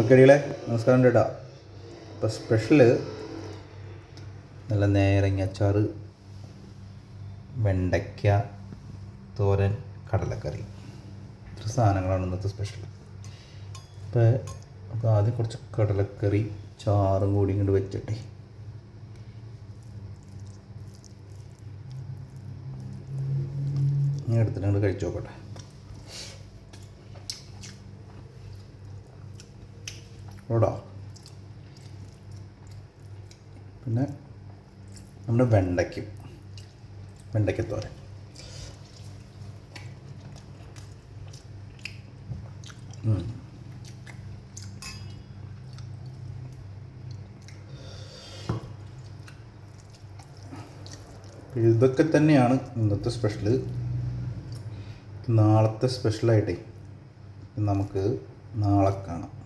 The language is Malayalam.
ഓക്കെ അടികളെ നമസ്കാരം ചേട്ടാ ഇപ്പോൾ സ്പെഷ്യൽ നല്ല നേരങ്ങ അച്ചാറ് വെണ്ടയ്ക്ക തോരൻ കടലക്കറി. ഇത്ര സാധനങ്ങളാണ് ഇന്നത്തെ സ്പെഷ്യൽ ഇപ്പോൾ നമുക്ക് ആദ്യം കുറച്ച് കടലക്കറി ചാറും കൂടി ഇങ്ങോട്ട് വെച്ചിട്ടെ. ഇങ്ങനെ എടുത്തിട്ട് അങ്ങോട്ട് കഴിച്ചു നോക്കട്ടെ. ഓടാ പിന്നെ നമ്മുടെ വെണ്ടയ്ക്കും. വെണ്ടയ്ക്കത്തോരൻ. ഇതൊക്കെ തന്നെയാണ് ഇന്നത്തെ സ്പെഷ്യൽ നാളത്തെ സ്പെഷ്യലായിട്ടേ നമുക്ക് നാളെ കാണാം.